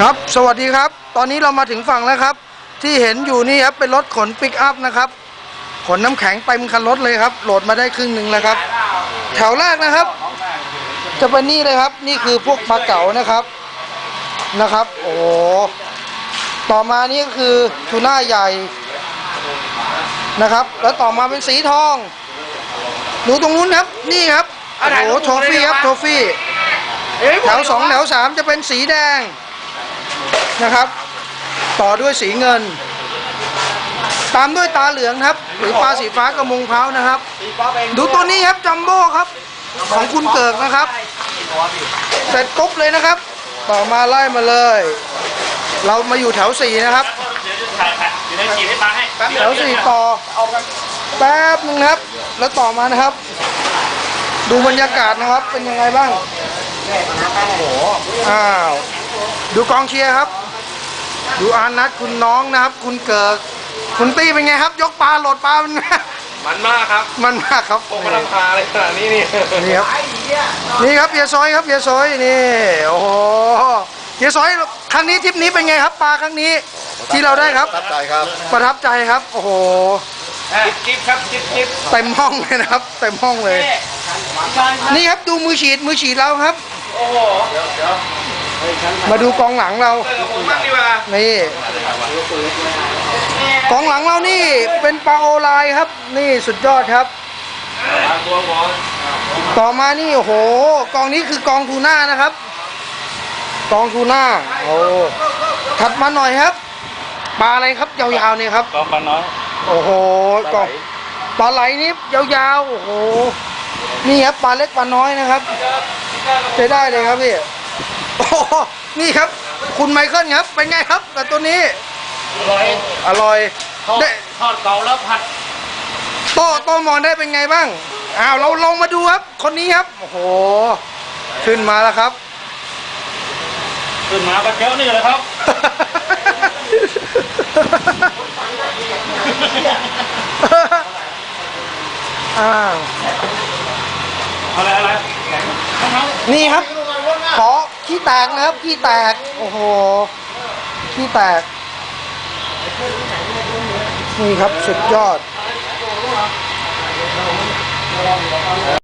ครับ สวัสดีครับ ตอนนี้เรามาถึงฝั่งแล้วครับ ที่เห็นอยู่นี่ครับ เป็นรถขนปิกอัพนะครับ ขนน้ำแข็งเต็มคันรถเลยครับ โหลดมาได้ครึ่งหนึ่งแล้วครับ แถวแรกนะครับ จะเป็นนี่เลยครับ นี่คือพวกปลาเก๋านะครับ นะครับ โอ้ ต่อมานี่ก็คือทูน่าใหญ่นะครับ แล้วต่อมาเป็นสีทอง ดูตรงนู้นครับ นี่ครับ โอ้โหโทฟี่ครับ โทฟี่ แถวสองแถวสามจะเป็นสีแดง นะครับ ต่อด้วยสีเงิน ตามด้วยตาเหลืองครับ หรือปลาสีฟ้ากระมงเพร้านะครับ ดูตัวนี้ครับจัมโบ้ครับ ของคุณเกิกนะครับ เสร็จปุ๊บเลยนะครับ ต่อมาไล่มาเลย เรามาอยู่แถวสี่นะครับแถวสี่ต่อแป๊บหนึงครับ แล้วต่อมานะครับ ดูบรรยากาศนะครับเป็นยังไงบ้าง อ้าว ดูกองเชียร์ครับ ดูอานัทคุณน้องนะครับ คุณเกิกคุณตี้เป็นไงครับ ยกปลาโหลดปลาเป็นไงมันมากครับ มันมากครับผมมาทำปลาอะไรขนาดนี้นี่นี่ครับนี่ครับเฮียซอยครับเฮียซอยนี่โอ้โหเฮียซอยครั้งนี้ทริปนี้เป็นไงครับปลาครั้งนี้ ที่เราได้ครับตั้งใจครับประทับใจครับโอ้โหจิ๊บจิ๊บครับจิ๊บจิ๊บเต็มห้องเลยนะครับเต็มห้องเลย นี่ครับดูมือฉีดมือฉีดเราครับ โอ้โหมาดูกองหลังเราเจอกับผมบ้างดีกว่านี่ กองหลังเรานี่เป็นปลาโอไลน์ครับ นี่สุดยอดครับ ตัวหมอต่อมานี่โอ้โห กองนี้คือกองทูน่านะครับ กองทูน่าโอ้ถัดมาหน่อยครับปลาอะไรครับยาวๆเนี่ยครับก็ปลาน้อย โอ้โหกองปลาไหลนี่ยาวๆโอ้โห นี่ครับปลาเล็กปลาน้อยนะครับใช้ได้เลยครับพี่โอ้โหนี่ครับ คุณไมเคิลครับ เป็นไงครับกับตัวนี้ อร่อยอร่อยทอดได้ทอดเก่าแล้วผัดโตโตมองได้เป็นไงบ้างอ้าวเราลงมาดูครับ คนนี้ครับโอ้โหขึ้นมาแล้วครับ ขึ้นมาก็เจ้านี่เลยครับ อ้าว อะไรอะไรนี่ครับ ขอขี้แตกนะครับ ขี้แตก โอ้โห ขี้แตก นี่ครับสุดยอด